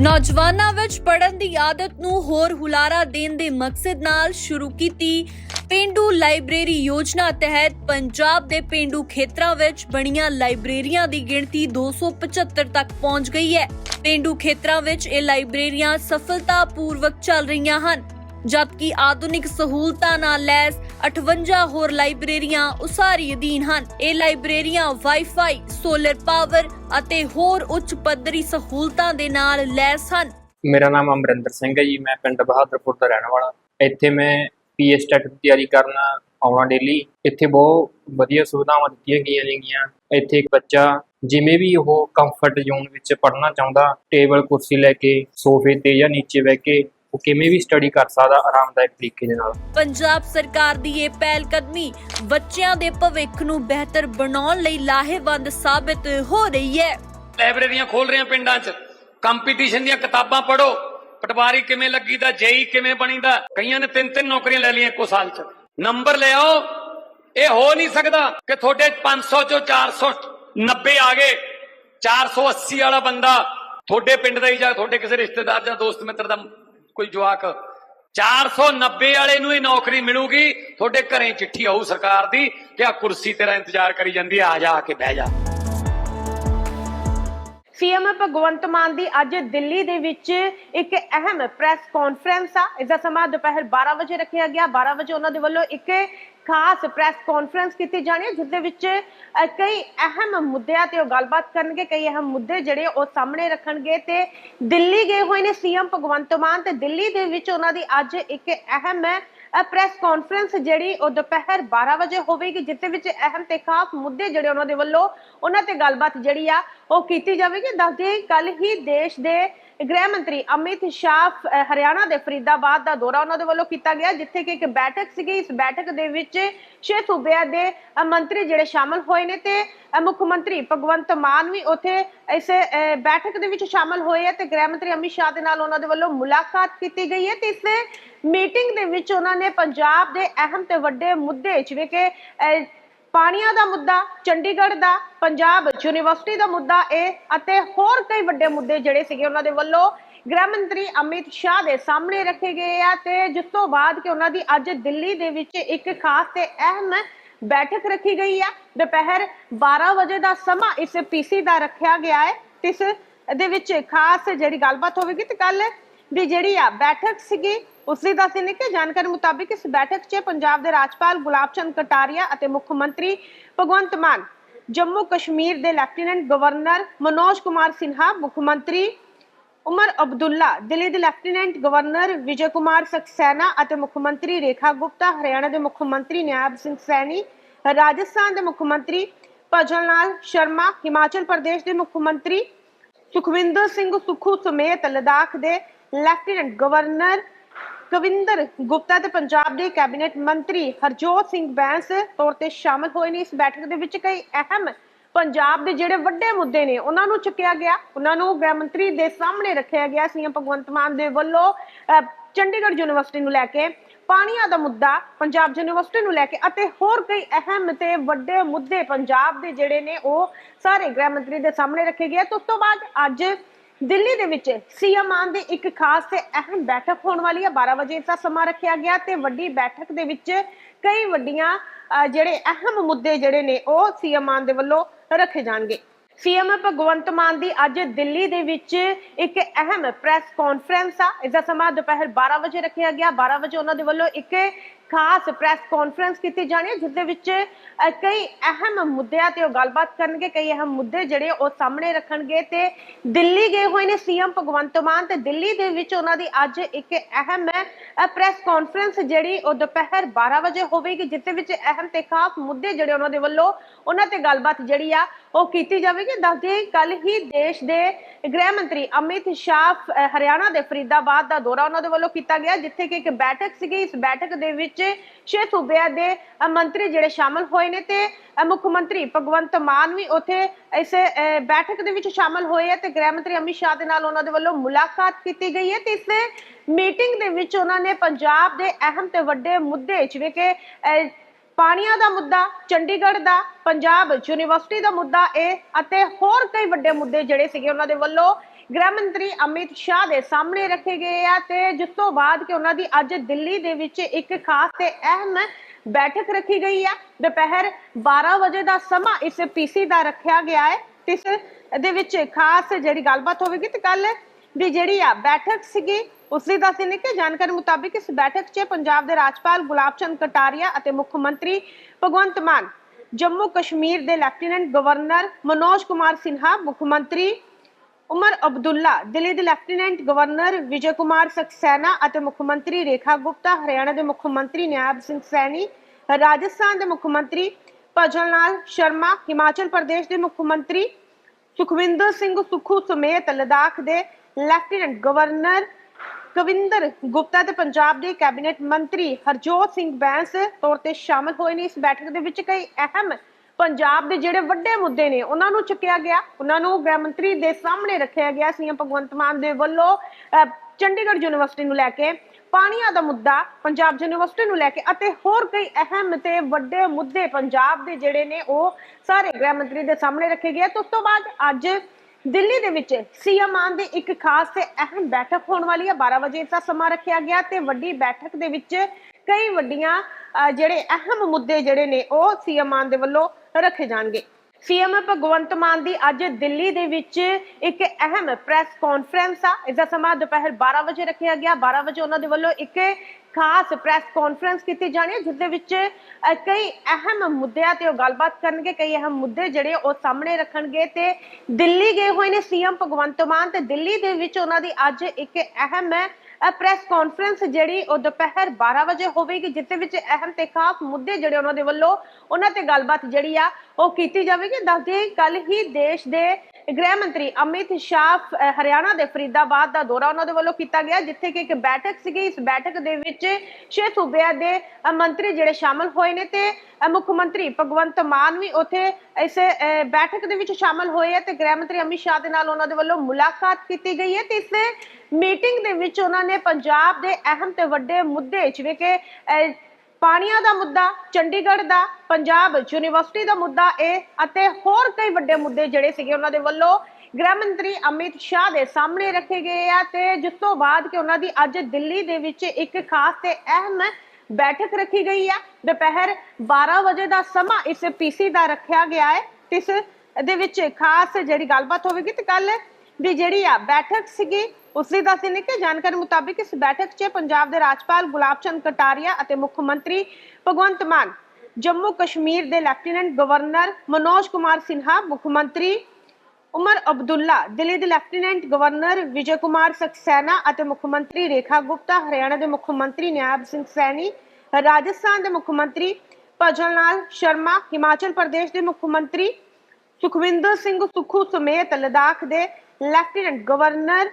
ਨੌਜਵਾਨਾਂ ਵਿੱਚ ਪੜ੍ਹਨ ਦੀ ਆਦਤ ਨੂੰ ਹੋਰ ਹੁਲਾਰਾ ਦੇਣ ਦੇ ਮਕਸਦ ਨਾਲ ਸ਼ੁਰੂ ਕੀਤੀ ਪਿੰਡੂ ਲਾਇਬ੍ਰੇਰੀ ਯੋਜਨਾ ਤਹਿਤ ਪੰਜਾਬ ਦੇ ਪਿੰਡੂ ਖੇਤਰਾਂ ਵਿੱਚ ਬਣੀਆਂ ਲਾਇਬ੍ਰੇਰੀਆਂ ਦੀ ਗਿਣਤੀ 275 ਤੱਕ ਪਹੁੰਚ ਗਈ ਹੈ। ਪਿੰਡੂ ਖੇਤਰਾਂ ਵਿੱਚ ਇਹ ਲਾਇਬ੍ਰੇਰੀਆਂ ਸਫਲਤਾਪੂਰਵਕ ਚੱਲ ਰਹੀਆਂ ਹਨ, ਜਦਕਿ ਆਧੁਨਿਕ ਸਹੂਲਤਾਂ ਨਾਲ ਲੈਸ 58 ਹੋਰ ਲਾਇਬ੍ਰੇਰੀਆਂ ਉਸਾਰੀ ਅਧੀਨ ਹਨ। ਇਹ ਲਾਇਬ੍ਰੇਰੀਆਂ ਵਾਈਫਾਈ ਸੋਲਰ ਪਾਵਰ ਅਤੇ ਹੋਰ ਉੱਚ ਪੱਧਰੀ ਸਹੂਲਤਾਂ ਦੇ ਨਾਲ ਲੈਸ ਹਨ। ਮੇਰਾ ਨਾਮ ਅਮਰਿੰਦਰ ਸਿੰਘ ਹੈ ਜੀ, ਮੈਂ ਪਿੰਡ ਬਹਾਦਰਪੁਰ ਦਾ ਰਹਿਣ ਵਾਲਾ। ਇੱਥੇ ਮੈਂ ਪੀਐਸ ਟੈਟ ਦੀ ਤਿਆਰੀ ਕਰਨ ਆਉਣਾ ਡੇਲੀ ਇੱਥੇ ਬਹੁਤ ਵਧੀਆ ਸੁਵਿਧਾਵਾਂ ਦਿੱਤੀਆਂ ਗਈਆਂ ਨੇਗੀਆਂ। ਇੱਥੇ ਇੱਕ ਬੱਚਾ ਜਿਵੇਂ ਵੀ ਉਹ ਕੰਫਰਟ ਜ਼ੋਨ ਵਿੱਚ ਪੜ੍ਹਨਾ ਚਾਹੁੰਦਾ ਟੇਬਲ ਕੁਰਸੀ ਲੈ ਕੇ, ਸੋਫੇ ਤੇ ਜਾਂ ਨੀਚੇ ਬਹਿ ਕੇ ਉਹ ਕਿਵੇਂ ਵੀ ਸਟੱਡੀ ਕਰ ਸਕਦਾ ਆਰਾਮਦਾਇਕ ਤਰੀਕੇ ਦੇ ਨਾਲ। ਪੰਜਾਬ ਸਰਕਾਰ ਦੀ ਇਹ ਪਹਿਲ ਕਦਮੀ ਬੱਚਿਆਂ ਦੇ ਭਵਿੱਖ ਨੂੰ ਬਿਹਤਰ ਬਣਾਉਣ ਲਈ ਲਾਹੇਵੰਦ ਸਾਬਿਤ ਹੋ ਰਹੀ ਹੈ। ਲਾਇਬ੍ਰੇਰੀਆਂ ਖੋਲ ਰਹੇ ਆ ਪਿੰਡਾਂ 'ਚ। ਕੰਪੀਟੀਸ਼ਨ ਦੀਆਂ ਕਿਤਾਬਾਂ ਪੜ੍ਹੋ। ਪਟਵਾਰੀ ਕਿਵੇਂ ਲੱਗੀਦਾ ਜੇਈ ਕਿਵੇਂ ਬਣੀਦਾ? ਕਈਆਂ ਨੇ ਤਿੰਨ ਤਿੰਨ ਨੌਕਰੀਆਂ ਲੈ ਲਈਆਂ ਇੱਕੋ ਸਾਲ 'ਚ। ਨੰਬਰ ਲਿਆਓ ਇਹ ਹੋ ਨਹੀਂ ਸਕਦਾ ਕਿ ਤੁਹਾਡੇ 500 ਚੋਂ 490 ਆ ਗਏ। 480 ਵਾਲਾ ਬੰਦਾ ਤੁਹਾਡੇ ਪਿੰਡ ਦਾ ਹੀ ਜਾਂ ਤੁਹਾਡੇ ਕਿਸੇ ਰਿਸ਼ਤੇਦਾਰ ਜਾਂ ਦੋਸਤ ਮਿੱਤਰ ਦਾ ਕੋਈ ਜਵਾਕ 490 ਵਾਲੇ ਨੂੰ ਇਹ ਨੌਕਰੀ ਮਿਲੂਗੀ ਤੁਹਾਡੇ ਘਰੇ ਚਿੱਠੀ ਆਊ ਸਰਕਾਰ ਦੀ ਕਿ ਆ ਕੁਰਸੀ ਤੇਰਾ ਇੰਤਜ਼ਾਰ ਕਰੀ ਜਾਂਦੀ ਹੈ, ਆ ਜਾ ਕੇ ਬਹਿ ਜਾ। ਸੀਐਮ ਭਗਵੰਤ ਮਾਨ ਦੀ ਅੱਜ ਦਿੱਲੀ ਦੇ ਵਿੱਚ ਇੱਕ ਅਹਿਮ ਪ੍ਰੈਸ ਕਾਨਫਰੰਸ ਆ। ਇਸ ਦਾ ਸਮਾਂ ਦੁਪਹਿਰ 12 ਵਜੇ ਰੱਖਿਆ ਗਿਆ। 12 ਵਜੇ ਉਹਨਾਂ ਦੇ ਵੱਲੋਂ ਇੱਕ ਖਾਸ ਪ੍ਰੈਸ ਕਾਨਫਰੰਸ ਕੀਤੀ ਜਾਣੀ ਹੈ ਜਿਸ ਦੇ ਵਿੱਚ ਕਈ ਅਹਿਮ ਮੁੱਦਿਆਂ ਤੇ ਉਹ ਗੱਲਬਾਤ ਕਰਨਗੇ, ਕਈ ਅਹਿਮ ਮੁੱਦੇ ਜਿਹੜੇ ਉਹ ਸਾਹਮਣੇ ਰੱਖਣਗੇ ਤੇ ਦਿੱਲੀ ਗਏ ਹੋਏ ਨੇ ਸੀਐਮ ਭਗਵੰਤ ਮਾਨ ਤੇ ਦਿੱਲੀ ਦੇ ਵਿੱਚ ਉਹਨਾਂ ਦੀ ਅੱਜ ਇੱਕ ਅਹਿਮ ਪ੍ਰੈਸ ਕਾਨਫਰੰਸ ਜਿਹੜੀ ਉਹ ਦੁਪਹਿਰ 12 ਵਜੇ ਹੋਵੇਗੀ ਜਿਸ ਦੇ ਵਿੱਚ ਅਹਿਮ ਤੇ ਖਾਸ ਮੁੱਦੇ ਜਿਹੜੇ ਉਹਨਾਂ ਦੇ ਵੱਲੋਂ ਉਹਨਾਂ ਤੇ ਗੱਲਬਾਤ ਜਿਹੜੀ ਆ ਉਹ ਕੀਤੀ ਜਾਵੇਗੀ। ਦੱਸਦੇ ਕੱਲ ਹੀ ਦੇਸ਼ ਦੇ ਗ੍ਰਹਿ ਮੰਤਰੀ ਅਮਿਤ ਸ਼ਾਹ ਹਰਿਆਣਾ ਦੇ ਫਰੀਦਾਬਾਦ ਦਾ ਦੌਰਾ ਉਹਨਾਂ ਦੇ ਵੱਲੋਂ ਕੀਤਾ ਗਿਆ, ਜਿੱਥੇ ਕਿ ਇੱਕ ਬੈਠਕ ਸੀਗੀ। ਇਸ ਬੈਠਕ ਦੇ ਵਿੱਚ ਛੇ ਸੂਬਿਆਂ ਦੇ ਮੰਤਰੀ ਜਿਹੜੇ ਸ਼ਾਮਲ ਹੋਏ ਨੇ ਤੇ ਮੁੱਖ ਮੰਤਰੀ ਭਗਵੰਤ ਮਾਨ ਵੀ ਉੱਥੇ ਇਸ ਬੈਠਕ ਦੇ ਵਿੱਚ ਸ਼ਾਮਲ ਹੋਏ ਹੈ ਤੇ ਗ੍ਰਹਿ ਮੰਤਰੀ ਅਮਿਤ ਸ਼ਾਹ ਦੇ ਨਾਲ ਉਹਨਾਂ ਦੇ ਵੱਲੋਂ ਮੁਲਾਕਾਤ ਕੀਤੀ ਗਈ ਹੈ ਤੇ ਇਸ ਮੀਟਿੰਗ ਦੇ ਵਿੱਚ ਉਹਨਾਂ ਨੇ ਪੰਜਾਬ ਦੇ ਅਹਿਮ ਤੇ ਵੱਡੇ ਮੁੱਦੇ ਜਿਵੇਂ ਕਿ ਪਾਣੀਆਂ ਦਾ ਮੁੱਦਾ, ਚੰਡੀਗੜ੍ਹ ਦਾ, ਪੰਜਾਬ ਯੂਨੀਵਰਸਿਟੀ ਦਾ ਮੁੱਦਾ ਇਹ, ਅਤੇ ਹੋਰ ਕਈ ਵੱਡੇ ਮੁੱਦੇ ਜਿਹੜੇ ਸੀਗੇ ਉਹਨਾਂ ਦੇ ਵੱਲੋਂ ਗ੍ਰਹਿ ਮੰਤਰੀ ਅਮਿਤ ਸ਼ਾਹ ਦੇ ਸਾਹਮਣੇ ਰੱਖੇ ਗਏ ਆ, ਤੇ ਜਿਸ ਤੋਂ ਬਾਅਦ ਕਿ ਉਹਨਾਂ ਦੀ ਅੱਜ ਦਿੱਲੀ ਦੇ ਵਿੱਚ ਇੱਕ ਖਾਸ ਤੇ ਅਹਿਮ ਬੈਠਕ ਰੱਖੀ ਗਈ ਆ। ਦੁਪਹਿਰ 12 ਵਜੇ ਦਾ ਸਮਾਂ ਇਸ ਪੀਸੀ ਦਾ ਰੱਖਿਆ ਗਿਆ ਹੈ। ਤੇ ਇਸ ਦੇ ਵਿੱਚ ਖਾਸ ਜਿਹੜੀ ਗੱਲਬਾਤ ਹੋਵੇਗੀ ਤੇ ਕੱਲ ਦੀ ਜਿਹੜੀ ਆ ਬੈਠਕ ਸੀਗੀ, ਉਸ ਦੀ ਦੱਸਦੇ ਨੇ ਕਿ ਜਾਣਕਾਰੀ ਮੁਤਾਬਿਕ ਇਸ ਬੈਠਕ 'ਚ ਪੰਜਾਬ ਦੇ ਰਾਜਪਾਲ ਗੁਲਾਬ ਚੰਦ ਕਟਾਰੀਆ ਅਤੇ ਮੁੱਖ ਮੰਤਰੀ ਭਗਵੰਤ ਮਾਨ, ਜੰਮੂ ਕਸ਼ਮੀਰ ਦੇ ਲੈਫਟੀਨੈਂਟ ਗਵਰਨਰ ਮਨੋਜ ਕੁਮਾਰ ਸਿਨਹਾ, ਮੁੱਖ ਮੰਤਰੀ ਉਮਰ ਅਬਦੁੱਲਾ, ਦਿੱਲੀ ਦੇ ਲੈਫਟੀਨੈਂਟ ਗਵਰਨਰ ਵਿਜੇ ਕੁਮਾਰ ਸਕਸੈਨਾ ਅਤੇ ਮੁੱਖ ਮੰਤਰੀ ਰੇਖਾ ਗੁਪਤਾ, ਹਰਿਆਣਾ ਦੇ ਮੁੱਖ ਮੰਤਰੀ ਨਿਆਬ ਸਿੰਘ ਸੈਣੀ, ਰਾਜਸਥਾਨ ਦੇ ਮੁੱਖ ਮੰਤਰੀ ਭਜਨ ਲਾਲ ਸ਼ਰਮਾ, ਹਿਮਾਚਲ ਪ੍ਰਦੇਸ਼ ਦੇ ਮੁੱਖ ਮੰਤਰੀ ਸੁਖਵਿੰਦਰ ਸਿੰਘ ਸੁੱਖੂ ਸਮੇਤ ਲਦਾਖ ਦੇ ਲੈਫਟੀਨੈਂਟ ਗਵਰਨਰ ਕਵਿੰਦਰ ਗੁਪਤਾ ਤੇ ਪੰਜਾਬ ਦੇ ਕੈਬਨਿਟ ਮੰਤਰੀ ਹਰਜੋਤ ਸਿੰਘ ਬੈਂਸ ਤੌਰ ਤੇ ਸ਼ਾਮਲ ਹੋਏ ਨੇ। ਇਸ ਬੈਠਕ ਦੇ ਵਿੱਚ ਕਈ ਅਹਿਮ ਪੰਜਾਬ ਦੇ ਜਿਹੜੇ ਵੱਡੇ ਮੁੱਦੇ ਨੇ, ਉਹਨਾਂ ਨੂੰ ਚੁੱਕਿਆ ਗਿਆ। ਉਹਨਾਂ ਨੂੰ ਗ੍ਰਹਿ ਮੰਤਰੀ ਦੇ ਸਾਹਮਣੇ ਰੱਖਿਆ ਗਿਆ। ਸੀਐਮ ਭਗਵੰਤ ਮਾਨ ਦੇ ਵੱਲੋਂ ਚੰਡੀਗੜ੍ਹ ਯੂਨੀਵਰਸਿਟੀ ਨੂੰ ਲੈ ਕੇ ਪਾਣੀਆਂ ਦਾ ਮੁੱਦਾ, ਪੰਜਾਬ ਯੂਨੀਵਰਸਿਟੀ ਨੂੰ ਲੈ ਕੇ ਅਤੇ ਹੋਰ ਕਈ ਅਹਿਮ ਤੇ ਵੱਡੇ ਮੁੱਦੇ ਪੰਜਾਬ ਦੇ ਜਿਹੜੇ ਨੇ, ਉਹ ਸਾਰੇ ਗ੍ਰਹਿ ਮੰਤਰੀ ਦੇ ਸਾਹਮਣੇ ਰੱਖੇ ਗਏ। ਤੇ ਉਸ ਤੋਂ ਬਾਅਦ ਅੱਜ ਦਿੱਲੀ ਦੇ ਵਿੱਚ ਸੀਐਮ ਮਾਨ ਦੀ ਇੱਕ ਖਾਸ ਤੇ ਅਹਿਮ ਬੈਠਕ ਹੋਣ ਵਾਲੀ ਹੈ 12 ਵਜੇ ਇਸ ਦਾ ਸਮਾਂ ਰੱਖਿਆ ਗਿਆ ਤੇ ਵੱਡੀ ਬੈਠਕ ਦੇ ਵਿੱਚ ਕਈ ਵੱਡੀਆਂ ਜਿਹੜੇ ਅਹਿਮ ਮੁੱਦੇ ਜਿਹੜੇ ਨੇ ਉਹ ਸੀਐਮ ਮਾਨ ਦੇ ਵੱਲੋਂ ਰੱਖੇ ਜਾਣਗੇ। ਸੀਐਮ ਭਗਵੰਤ ਮਾਨ ਦੀ ਅੱਜ ਦਿੱਲੀ ਦੇ ਵਿੱਚ ਇੱਕ ਅਹਿਮ ਪ੍ਰੈਸ ਕਾਨਫਰੰਸ ਆ। ਇਸ ਦਾ ਸਮਾਂ ਦੁਪਹਿਰ 12 ਵਜੇ ਰੱਖਿਆ ਗਿਆ। 12 ਵਜੇ ਉਹਨਾਂ ਦੇ ਵੱਲੋਂ ਇੱਕ ਖਾਸ ਪ੍ਰੈਸ ਕਾਨਫਰੰਸ ਕੀਤੀ ਜਾਣੀ ਹੈ ਜਿਸ ਦੇ ਵਿੱਚ ਕਈ ਅਹਿਮ ਮੁੱਦਿਆਂ ਤੇ ਉਹ ਗੱਲਬਾਤ ਕਰਨਗੇ, ਕਈ ਅਹਿਮ ਮੁੱਦੇ ਜਿਹੜੇ ਉਹ ਸਾਹਮਣੇ ਰੱਖਣਗੇ ਤੇ ਦਿੱਲੀ ਗਏ ਹੋਏ ਨੇ ਸੀਐਮ ਭਗਵੰਤ ਮਾਨ ਤੇ ਦਿੱਲੀ ਦੇ ਵਿੱਚ ਉਹਨਾਂ ਦੀ ਅੱਜ ਇੱਕ ਅਹਿਮ ਪ੍ਰੈਸ ਕਾਨਫਰੰਸ ਜਿਹੜੀ ਉਹ ਦੁਪਹਿਰ 12 ਵਜੇ ਹੋਵੇਗੀ ਜਿਸ ਦੇ ਵਿੱਚ ਅਹਿਮ ਤੇ ਖਾਸ ਮੁੱਦੇ ਜਿਹੜੇ ਉਹਨਾਂ ਦੇ ਵੱਲੋਂ ਉਹਨਾਂ ਤੇ ਗੱਲਬਾਤ ਜਿਹੜੀ ਆ ਉਹ ਕੀਤੀ ਜਾਵੇਗੀ। ਦੱਸਦੇ ਕੱਲ ਹੀ ਦੇਸ਼ ਦੇ ਗ੍ਰਹਿ ਮੰਤਰੀ ਅਮਿਤ ਸ਼ਾਹ ਹਰਿਆਣਾ ਦੇ ਫਰੀਦਾਬਾਦ ਦਾ ਦੌਰਾ ਉਹਨਾਂ ਦੇ ਵੱਲੋਂ ਕੀਤਾ ਗਿਆ, ਜਿੱਥੇ ਕਿ ਇੱਕ ਬੈਠਕ ਸੀਗੀ। ਇਸ ਬੈਠਕ ਦੇ ਵਿੱਚ ਛੇ ਸੂਬਿਆਂ ਦੇ ਮੰਤਰੀ ਜਿਹੜੇ ਸ਼ਾਮਲ ਹੋਏ ਨੇ ਤੇ ਮੁੱਖ ਮੰਤਰੀ ਭਗਵੰਤ ਮਾਨ ਵੀ ਉੱਥੇ ਇਸ ਬੈਠਕ ਦੇ ਵਿੱਚ ਸ਼ਾਮਲ ਹੋਏ ਹੈ ਤੇ ਗ੍ਰਹਿ ਮੰਤਰੀ ਅਮਿਤ ਸ਼ਾਹ ਦੇ ਨਾਲ ਉਹਨਾਂ ਦੇ ਵੱਲੋਂ ਮੁਲਾਕਾਤ ਕੀਤੀ ਗਈ ਹੈ ਤੇ ਇਸ ਮੀਟਿੰਗ ਦੇ ਵਿੱਚ ਉਹਨਾਂ ਨੇ ਪੰਜਾਬ ਦੇ ਅਹਿਮ ਤੇ ਵੱਡੇ ਮੁੱਦੇ ਜਿਵੇਂ ਕਿ ਪਾਣੀਆਂ ਦਾ ਮੁੱਦਾ, ਚੰਡੀਗੜ੍ਹ ਦਾ, ਪੰਜਾਬ ਯੂਨੀਵਰਸਿਟੀ ਦਾ ਮੁੱਦਾ ਇਹ ਅਤੇ ਹੋਰ ਕਈ ਵੱਡੇ ਮੁੱਦੇ ਜਿਹੜੇ ਸੀਗੇ ਉਹਨਾਂ ਦੇ ਵੱਲੋਂ ਗ੍ਰਹਿ ਮੰਤਰੀ ਅਮਿਤ ਸ਼ਾਹ ਦੇ ਸਾਹਮਣੇ ਰੱਖੇ ਗਏ ਆ ਤੇ ਜਿਸ ਤੋਂ ਬਾਅਦ ਕਿ ਉਹਨਾਂ ਦੀ ਅੱਜ ਦਿੱਲੀ ਦੇ ਵਿੱਚ ਇੱਕ ਖਾਸ ਤੇ ਅਹਿਮ ਬੈਠਕ ਰੱਖੀ ਗਈ ਆ। ਦੁਪਹਿਰ 12 ਵਜੇ ਦਾ ਸਮਾਂ ਇਸ ਪੀਸੀ ਦਾ ਰੱਖਿਆ ਗਿਆ ਹੈ। ਇਸ ਦੇ ਵਿੱਚ ਖਾਸ ਜਿਹੜੀ ਗੱਲਬਾਤ ਹੋਵੇਗੀ ਤੇ ਕੱਲ ਦੀ ਜਿਹੜੀ ਆ ਬੈਠਕ ਸੀਗੀ, ਉਸ ਦੀ ਦੱਸਦੇ ਨੇ ਕਿ ਜਾਣਕਾਰੀ ਮੁਤਾਬਿਕ ਇਸ ਬੈਠਕ 'ਚ ਪੰਜਾਬ ਦੇ ਰਾਜਪਾਲ ਗੁਲਾਬ ਚੰਦ ਕਟਾਰੀਆ ਅਤੇ ਮੁੱਖ ਮੰਤਰੀ ਭਗਵੰਤ ਮਾਨ ਜੰਮੂ ਕਸ਼ਮੀਰ ਦੇ ਲੈਫਟੀਨੈਂਟ ਗਵਰਨਰ ਮਨੋਜ ਕੁਮਾਰ ਸਿਨਹਾ, ਮੁੱਖ ਮੰਤਰੀ ਉਮਰ ਅਬਦੁੱਲਾ, ਦਿੱਲੀ ਦੇ ਲੈਫਟੀਨੈਂਟ ਗਵਰਨਰ ਵਿਜੇ ਕੁਮਾਰ ਸਕਸੈਨਾ ਅਤੇ ਮੁੱਖ ਮੰਤਰੀ ਰੇਖਾ ਗੁਪਤਾ, ਹਰਿਆਣਾ ਦੇ ਮੁੱਖ ਮੰਤਰੀ ਨਿਆਬ ਸਿੰਘ ਸੈਣੀ, ਰਾਜਸਥਾਨ ਦੇ ਮੁੱਖ ਮੰਤਰੀ ਭਜਨ ਸ਼ਰਮਾ, ਹਿਮਾਚਲ ਪ੍ਰਦੇਸ਼ ਦੇ ਮੁੱਖ ਮੰਤਰੀ ਸੁਖਵਿੰਦਰ ਸਿੰਘ ਸੁਖੂ ਸਮੇਤ ਲਦਾਖ ਦੇ ਲੈਫਟੀਨੈਂਟ ਗਵਰਨਰ ਕਵਿੰਦਰ ਗੁਪਤਾ ਤੇ ਪੰਜਾਬ ਦੇ ਕੈਬਨਿਟ ਮੰਤਰੀ ਹਰਜੋਤ ਸਿੰਘ ਬੈਂਸ ਤੌਰ ਤੇ ਸ਼ਾਮਲ ਹੋਏ ਨੇ। ਇਸ ਬੈਠਕ ਦੇ ਵਿੱਚ ਕਈ ਅਹਿਮ ਪੰਜਾਬ ਦੇ ਜਿਹੜੇ ਵੱਡੇ ਮੁੱਦੇ ਨੇ, ਉਹਨਾਂ ਨੂੰ ਚੁੱਕਿਆ ਗਿਆ। ਉਹਨਾਂ ਨੂੰ ਗ੍ਰਹਿ ਮੰਤਰੀ ਦੇ ਸਾਹਮਣੇ ਰੱਖਿਆ ਗਿਆ। ਸੀਐਮ ਭਗਵੰਤ ਮਾਨ ਦੇ ਵੱਲੋਂ ਚੰਡੀਗੜ੍ਹ ਯੂਨੀਵਰਸਿਟੀ ਨੂੰ ਲੈ ਕੇ ਪਾਣੀਆਂ ਦਾ ਮੁੱਦਾ, ਪੰਜਾਬ ਯੂਨੀਵਰਸਿਟੀ ਨੂੰ ਲੈ ਕੇ ਅਤੇ ਹੋਰ ਕਈ ਅਹਿਮ ਤੇ ਵੱਡੇ ਮੁੱਦੇ ਪੰਜਾਬ ਦੇ ਜਿਹੜੇ ਨੇ, ਉਹ ਸਾਰੇ ਗ੍ਰਹਿ ਮੰਤਰੀ ਦੇ ਸਾਹਮਣੇ ਰੱਖੇ ਗਏ। ਤੇ ਉਸ ਤੋਂ ਬਾਅਦ ਅੱਜ ਦਿੱਲੀ ਦੇ ਵਿੱਚ ਸੀਐਮ ਮਾਨ ਦੀ ਇੱਕ ਖਾਸ ਤੇ ਅਹਿਮ ਬੈਠਕ ਹੋਣ ਵਾਲੀ ਹੈ। 12 ਵਜੇ ਦਾ ਸਮਾਂ ਰੱਖਿਆ ਗਿਆ ਤੇ ਵੱਡੀ ਬੈਠਕ ਦੇ ਵਿੱਚ ਕਈ ਵੱਡੀਆਂ ਜਿਹੜੇ ਅਹਿਮ ਮੁੱਦੇ ਜਿਹੜੇ ਨੇ, ਉਹ ਸੀਐਮ ਮਾਨ ਦੇ ਵੱਲੋਂ ਰੱਖੇ ਜਾਣਗੇ। ਸੀਐਮ ਭਗਵੰਤ ਮਾਨ ਦੀ ਅੱਜ ਦਿੱਲੀ ਦੇ ਵਿੱਚ ਇੱਕ ਅਹਿਮ ਪ੍ਰੈਸ ਕਾਨਫਰੰਸ ਆ। ਇਸ ਦਾ ਸਮਾਂ ਦੁਪਹਿਰ 12 ਵਜੇ ਰੱਖਿਆ ਗਿਆ। 12 ਵਜੇ ਉਹਨਾਂ ਦੇ ਵੱਲੋਂ ਇੱਕ ਖਾਸ ਪ੍ਰੈਸ ਕਾਨਫਰੰਸ ਕੀਤੀ ਜਾਣੀ ਹੈ ਜਿਸ ਦੇ ਵਿੱਚ ਕਈ ਅਹਿਮ ਮੁੱਦਿਆਂ ਤੇ ਉਹ ਗੱਲਬਾਤ ਕਰਨਗੇ। ਕਈ ਅਹਿਮ ਮੁੱਦੇ ਜਿਹੜੇ ਉਹ ਸਾਹਮਣੇ ਰੱਖਣਗੇ ਤੇ ਦਿੱਲੀ ਗਏ ਹੋਏ ਨੇ ਸੀਐਮ ਭਗਵੰਤ ਮਾਨ ਤੇ ਦਿੱਲੀ ਦੇ ਵਿੱਚ ਉਹਨਾਂ ਦੀ ਅੱਜ ਇੱਕ ਅਹਿਮ ਪ੍ਰੈਸ ਕਾਨਫਰੰਸ ਜਿਹੜੀ ਉਹ ਦੁਪਹਿਰ 12 ਵਜੇ ਹੋਵੇਗੀ ਜਿਸ ਦੇ ਵਿੱਚ ਅਹਿਮ ਤੇ ਖਾਸ ਮੁੱਦੇ ਜਿਹੜੇ ਉਹਨਾਂ ਦੇ ਵੱਲੋਂ ਉਹਨਾਂ ਤੇ ਗੱਲਬਾਤ ਜਿਹੜੀ ਆ, ਉਹ ਕੀਤੀ ਜਾਵੇਗੀ। ਦੱਸਦੇ ਕੱਲ ਹੀ ਦੇਸ਼ ਦੇ ਗ੍ਰਹਿ ਮੰਤਰੀ ਅਮਿਤ ਸ਼ਾਹ ਹਰਿਆਣਾ ਦੇ ਫਰੀਦਾਬਾਦ ਦਾ ਦੌਰਾ ਉਹਨਾਂ ਦੇ ਵੱਲੋਂ ਕੀਤਾ ਗਿਆ, ਜਿੱਥੇ ਕਿ ਇੱਕ ਬੈਠਕ ਸੀਗੀ। ਇਸ ਬੈਠਕ ਦੇ ਵਿੱਚ ਛੇ ਸੂਬਿਆਂ ਦੇ ਮੰਤਰੀ ਜਿਹੜੇ ਸ਼ਾਮਲ ਹੋਏ ਨੇ ਤੇ ਮੁੱਖ ਮੰਤਰੀ ਭਗਵੰਤ ਮਾਨ ਵੀ ਉੱਥੇ ਇਸ ਬੈਠਕ ਦੇ ਵਿੱਚ ਸ਼ਾਮਲ ਹੋਏ ਹੈ ਤੇ ਗ੍ਰਹਿ ਮੰਤਰੀ ਅਮਿਤ ਸ਼ਾਹ ਦੇ ਨਾਲ ਉਹਨਾਂ ਦੇ ਵੱਲੋਂ ਮੁਲਾਕਾਤ ਕੀਤੀ ਗਈ ਹੈ ਤੇ ਇਸ ਮੀਟਿੰਗ ਦੇ ਵਿੱਚ ਉਹਨਾਂ ਨੇ ਪੰਜਾਬ ਦੇ ਅਹਿਮ ਤੇ ਵੱਡੇ ਮੁੱਦੇ ਜਿਵੇਂ ਕਿ ਪਾਣੀਆਂ ਦਾ ਮੁੱਦਾ, ਚੰਡੀਗੜ੍ਹ ਦਾ, ਪੰਜਾਬ ਯੂਨੀਵਰਸਿਟੀ ਦਾ ਮੁੱਦਾ ਇਹ, ਅਤੇ ਹੋਰ ਕਈ ਵੱਡੇ ਮੁੱਦੇ ਜਿਹੜੇ ਸੀਗੇ ਉਹਨਾਂ ਦੇ ਵੱਲੋਂ ਗ੍ਰਹਿ ਮੰਤਰੀ ਅਮਿਤ ਸ਼ਾਹ ਦੇ ਸਾਹਮਣੇ ਰੱਖੇ ਗਏ ਆ, ਤੇ ਜਿਸ ਤੋਂ ਬਾਅਦ ਕਿ ਉਹਨਾਂ ਦੀ ਅੱਜ ਦਿੱਲੀ ਦੇ ਵਿੱਚ ਇੱਕ ਖਾਸ ਤੇ ਅਹਿਮ ਬੈਠਕ ਰੱਖੀ ਗਈ ਆ। ਦੁਪਹਿਰ 12 ਵਜੇ ਦਾ ਸਮਾਂ ਇਸ ਪੀਸੀ ਦਾ ਰੱਖਿਆ ਗਿਆ ਹੈ। ਇਸ ਦੇ ਵਿੱਚ ਖਾਸ ਜਿਹੜੀ ਗੱਲਬਾਤ ਹੋਵੇਗੀ ਤੇ ਕੱਲ ਦੀ ਜਿਹੜੀ ਆ ਬੈਠਕ ਸੀਗੀ, ਉਸ ਦੀ ਦੱਸਦੇ ਨੇ ਕਿ ਜਾਣਕਾਰੀ ਮੁਤਾਬਿਕ ਇਸ ਬੈਠਕ 'ਚ ਪੰਜਾਬ ਦੇ ਰਾਜਪਾਲ ਗੁਲਾਬ ਚੰਦ ਕਟਾਰੀਆ ਅਤੇ ਮੁੱਖ ਮੰਤਰੀ ਭਗਵੰਤ ਮਾਨ, ਜੰਮੂ ਕਸ਼ਮੀਰ ਦੇ ਲੈਫਟੀਨੈਂਟ ਗਵਰਨਰ ਮਨੋਜ ਕੁਮਾਰ ਸਿਨਹਾ, ਮੁੱਖ ਮੰਤਰੀ ਉਮਰ ਅਬਦੁੱਲਾ, ਦਿੱਲੀ ਦੇ ਲੈਫਟੀਨੈਂਟ ਗਵਰਨਰ ਵਿਜੇ ਕੁਮਾਰ ਸਕਸੈਨਾ ਅਤੇ ਮੁੱਖ ਮੰਤਰੀ ਰੇਖਾ ਗੁਪਤਾ, ਹਰਿਆਣਾ ਦੇ ਮੁੱਖ ਮੰਤਰੀ ਨਿਆਬ ਸਿੰਘ ਸੈਣੀ, ਰਾਜਸਥਾਨ ਦੇ ਮੁੱਖ ਮੰਤਰੀ ਭਜਨ ਲਾਲ ਸ਼ਰਮਾ, ਹਿਮਾਚਲ ਪ੍ਰਦੇਸ਼ ਦੇ ਮੁੱਖ ਮੰਤਰੀ ਸੁਖਵਿੰਦਰ ਸਿੰਘ ਸੁੱਖੂ ਸਮੇਤ ਲਦਾਖ ਦੇ ਲੈਫਟੀਨੈਂਟ ਗਵਰਨਰ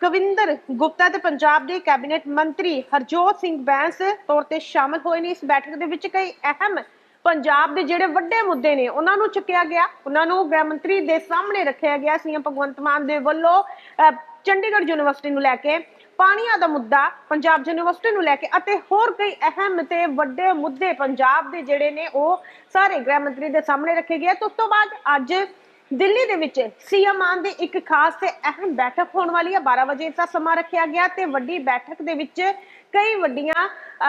ਕਵਿੰਦਰ ਗੁਪਤਾ ਤੇ ਪੰਜਾਬ ਦੇ ਕੈਬਨਿਟ ਮੰਤਰੀ ਹਰਜੋਤ ਸਿੰਘ ਬੈਂਸ ਤੌਰ ਤੇ ਸ਼ਾਮਲ ਹੋਏ ਨੇ। ਇਸ ਬੈਠਕ ਦੇ ਵਿੱਚ ਕਈ ਅਹਿਮ ਪੰਜਾਬ ਦੇ ਜਿਹੜੇ ਵੱਡੇ ਮੁੱਦੇ ਨੇ, ਉਹਨਾਂ ਨੂੰ ਚੁੱਕਿਆ ਗਿਆ। ਉਹਨਾਂ ਨੂੰ ਗ੍ਰਹਿ ਮੰਤਰੀ ਦੇ ਸਾਹਮਣੇ ਰੱਖਿਆ ਗਿਆ। ਸੀਐਮ ਭਗਵੰਤ ਮਾਨ ਦੇ ਵੱਲੋਂ ਚੰਡੀਗੜ੍ਹ ਯੂਨੀਵਰਸਿਟੀ ਨੂੰ ਲੈ ਕੇ ਪਾਣੀਆਂ ਦਾ ਮੁੱਦਾ, ਪੰਜਾਬ ਯੂਨੀਵਰਸਿਟੀ ਨੂੰ ਲੈ ਕੇ ਅਤੇ ਹੋਰ ਕਈ ਅਹਿਮ ਤੇ ਵੱਡੇ ਮੁੱਦੇ ਪੰਜਾਬ ਦੇ ਜਿਹੜੇ ਨੇ, ਉਹ ਸਾਰੇ ਗ੍ਰਹਿ ਮੰਤਰੀ ਦੇ ਸਾਹਮਣੇ ਰੱਖੇ ਗਏ। ਤੇ ਉਸ ਤੋਂ ਬਾਅਦ ਅੱਜ ਦਿੱਲੀ ਦੇ ਵਿੱਚ ਸੀਐਮ ਮਾਨ ਦੀ ਇੱਕ ਖਾਸ ਤੇ ਅਹਿਮ ਬੈਠਕ ਹੋਣ ਵਾਲੀ ਹੈ 12 ਵਜੇ ਦਾ ਸਮਾਂ ਰੱਖਿਆ ਗਿਆ ਤੇ ਵੱਡੀ ਬੈਠਕ ਦੇ ਵਿੱਚ ਕਈ ਵੱਡੀਆਂ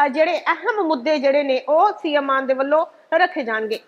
ਜਿਹੜੇ ਅਹਿਮ ਮੁੱਦੇ ਜਿਹੜੇ ਨੇ ਉਹ ਸੀਐਮ ਮਾਨ ਦੇ ਵੱਲੋਂ ਰੱਖੇ ਜਾਣਗੇ।